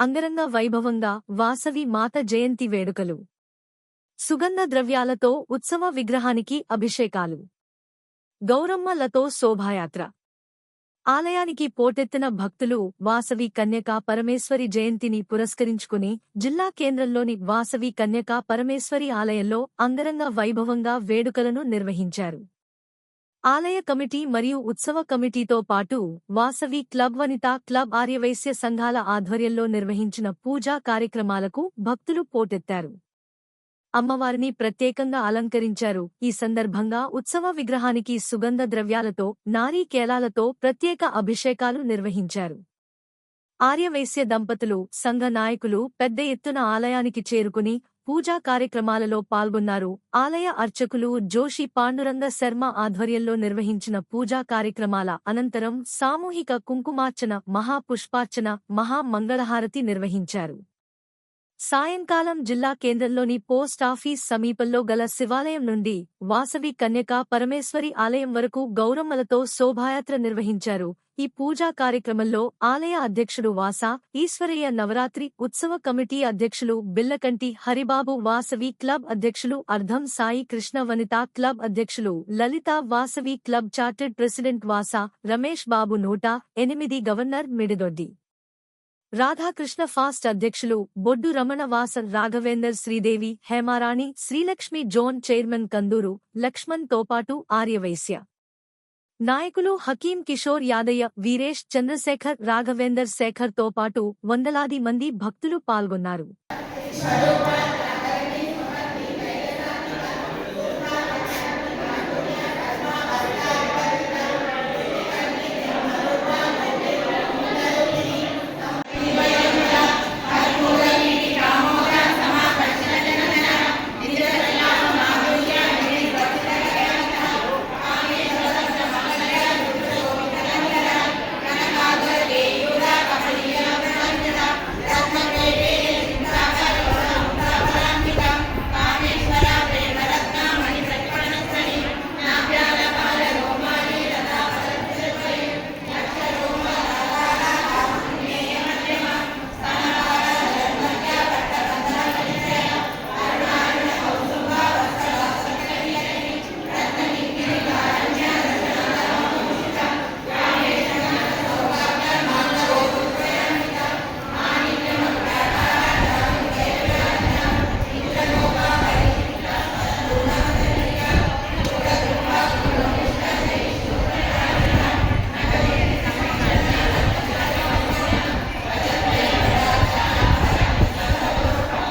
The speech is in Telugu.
అంగరంగ వైభవంగా వాసవి మాత జయంతి వేడుకలు. సుగంధ ద్రవ్యాలతో ఉత్సవ విగ్రహానికి అభిషేకాలు. గౌరమ్మలతో శోభాయాత్ర. ఆలయానికి పోటెత్తిన భక్తులు వాసవి కన్యకా పరమేశ్వరి జయంతిని పురస్కరించుకుని జిల్లా కేంద్రంలోని వాసవి కన్యకా పరమేశ్వరి ఆలయంలో అంగరంగ వైభవంగా వేడుకలను నిర్వహించారు. ఆలయ కమిటీ మరియు ఉత్సవ కమిటీతో పాటు వాసవి క్లబ్ వనితా క్లబ్ ఆర్యవైశ్య సంఘాల ఆధ్వర్యంలో నిర్వహించిన పూజా కార్యక్రమాలకు భక్తులు పోటెత్తారు. అమ్మవారిని ప్రత్యేకంగా అలంకరించారు. ఈ సందర్భంగా ఉత్సవ విగ్రహానికి సుగంధ ద్రవ్యాలతో నారీకేలాలతో ప్రత్యేక అభిషేకాలు నిర్వహించారు. ఆర్యవైశ్య దంపతులు సంఘ నాయకులు పెద్ద ఎత్తున ఆలయానికి చేరుకుని పూజా కార్యక్రమాలలో పాల్గొన్నారు. ఆలయ అర్చకులు జోషి పాండురంగ శర్మ ఆధ్వర్యంలో నిర్వహించిన పూజా కార్యక్రమాల అనంతరం సామూహిక కుంకుమార్చన మహాపుష్పార్చన మహామంగళహారతి నిర్వహించారు. సాయంకాలం జిల్లా కేంద్రంలోని పోస్ట్ ఆఫీస్ సమీపంలో గల శివాలయం నుండి వాసవి కన్యకా పరమేశ్వరి ఆలయం వరకు గౌరమ్మలతో శోభాయాత్ర నిర్వహించారు. ఈ పూజా కార్యక్రమంలో ఆలయ అధ్యక్షుడు వాస ఈశ్వరయ్య నవరాత్రి ఉత్సవ కమిటీ అధ్యక్షులు బిల్లకంటి హరిబాబు వాసవి క్లబ్ అధ్యక్షులు అర్ధం సాయి కృష్ణ వనితా క్లబ్ అధ్యక్షులు Lalitha Vasavi club chartered president Vasa Ramesh Babu నూట ఎనిమిది గవర్నర్ మిడిదొడ్డి. రాధాకృష్ణ ఫాస్ట్ అధ్యక్షులు బొడ్డు రమణ వాసన్ రాఘవేందర్ శ్రీదేవి హేమారాణి శ్రీలక్ష్మి జోన్ చైర్మన్ కందూరు లక్ష్మణ్ తోపాటు ఆర్యవైశ్య. నాయకులు హకీం కిషోర్ యాదయ్య వీరేష్ చంద్రశేఖర్ రాఘవేందర్ శేఖర్ తోపాటు వందలాది మంది భక్తులు పాల్గొన్నారు.